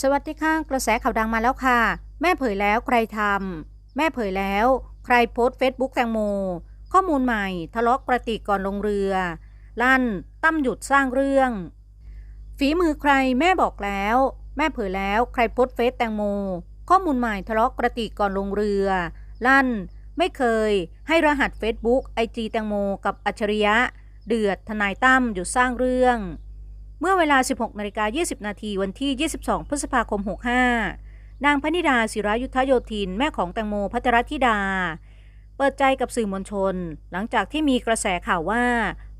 สวัสดีค่ะกระแสข่าวดังมาแล้วค่ะ แม่เผยแล้วใครทำแม่เผยแล้ว ใครโพสต์เฟซบุ๊กแตงโม ข้อมูลใหม่ ทะเลาะกระติกก่อนลงเรือ ลั่นตั้มหยุดสร้างเรื่อง ฝีมือใครแม่บอกแล้ว แม่เผยแล้วใครโพสต์เฟซแตงโม ข้อมูลใหม่ทะเลาะกระติกก่อนลงเรือ ลั่น ไม่เคย ให้รหัสเฟซบุ๊กไอจีแตงโม กับอัจฉริยะ เดือดทนายตั้มหยุดสร้างเรื่อง มื่อเวลา 16นาฬิกา20 นาทีวันที่ 22 พฤษภาคม 65 นางพนิดาศิรายุทธโยธิน แม่ของแตงโมพัทรธิดา เปิดใจกับสื่อมวลชน หลังจากที่มีกระแสข่าวว่า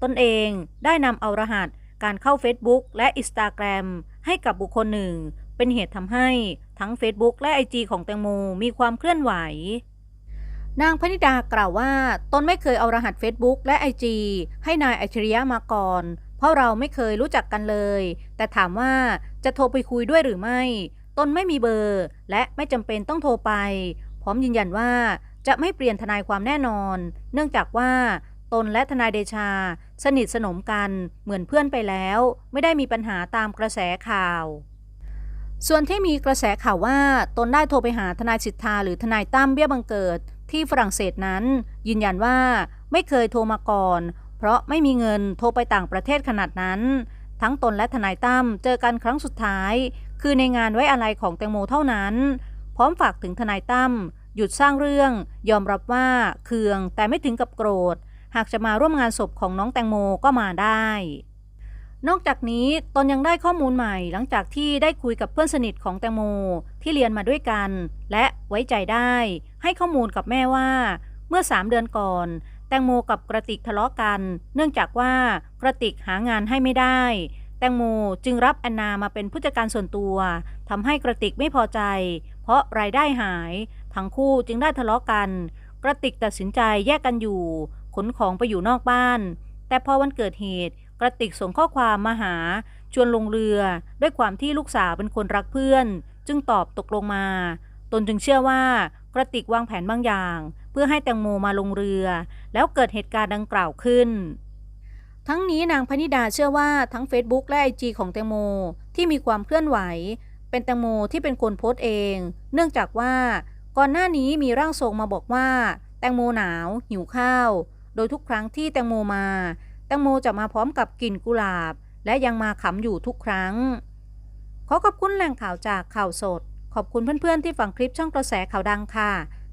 ตนเองได้นำเอารหัส การเข้า Facebook และ Instagram ให้กับบุคคลหนึ่ง เป็นเหตุทำให้ทั้ง Facebook และ IG ของแตงโมมีความเคลื่อนไหวนางพนิดากล่าวว่า ตนไม่เคยเอารหัส Facebook และ IG ให้นายอัจฉริยะมาก่อน เพราะเราไม่เคยรู้จักกันเลย แต่ถามว่าจะโทรไปคุยด้วยหรือไม่ ตนไม่มีเบอร์ และไม่จำเป็นต้องโทรไป พร้อมยืนยันว่าจะไม่เปลี่ยนทนายความแน่นอน เนื่องจากว่าตนและทนายเดชา สนิทสนมกันเหมือนเพื่อนไปแล้ว ไม่ได้มีปัญหาตามกระแสข่าว ส่วนที่มีกระแสข่าวว่าตนได้โทรไปหาทนายสิทธาหรือทนายตั้มเบี้ยบังเกิดที่ฝรั่งเศสนั้น ยืนยันว่าไม่เคยโทรมาก่อน เพราะไม่มีเงินโทรไปต่างประเทศขนาดนั้น ทั้งตนและทนายตั้มเจอกันครั้งสุดท้าย คือในงานไว้อะไรของแตงโมเท่านั้น พร้อมฝากถึงทนายตั้มหยุดสร้างเรื่อง ยอมรับว่าเคืองแต่ไม่ถึงกับโกรธ หากจะมาร่วมงานศพของน้องแตงโมก็มาได้ นอกจากนี้ตนยังได้ข้อมูลใหม่ หลังจากที่ได้คุยกับเพื่อนสนิทของแตงโมที่เรียนมาด้วยกัน และไว้ใจได้ ให้ข้อมูลกับแม่ว่า เมื่อ3เดือนก่อน งโมกับกระติกทะเลาะกัน เนื่องจากว่ากระติกหางานให้ไม่ได้ แตงโมจึงรับแอนนามาเป็นผู้จัดการส่วนตัวทำให้กระติกไม่พอใจ เพราะรายได้หาย ทั้งคู่จึงได้ทะเลาะกัน กระติกตัดสินใจแยกกันอยู่ ขนของไปอยู่นอกบ้าน แต่พอวันเกิดเหตุ กระติกส่งข้อความมาหา ชวนลงเรือ ด้วยความที่ลูกสาวเป็นคนรักเพื่อน จึงตอบตกลงมา ตนจึงเชื่อว่ากระติกวางแผนบางอย่าง เพื่อให้แตงโมมาลงเรือ แล้วเกิดเหตุการณ์ดังกล่าวขึ้น ทั้งนี้นางพนิดาเชื่อว่าทั้ง Facebook และ IG ของแตงโมที่มีความเคลื่อนไหว เป็นแตงโมที่เป็นคนโพสต์เอง เนื่องจากว่าก่อนหน้านี้มีร่างทรงมาบอกว่า แตงโมหนาวหิวข้าว โดยทุกครั้งที่แตงโมมา แตงโมจะมาพร้อมกับกลิ่นกุหลาบ และยังมาขำอยู่ทุกครั้ง ขอขอบคุณแหล่งข่าวจากข่าวสด ขอบคุณเพื่อนๆที่ฟังคลิปช่องกระแสข่าวดังค่ะ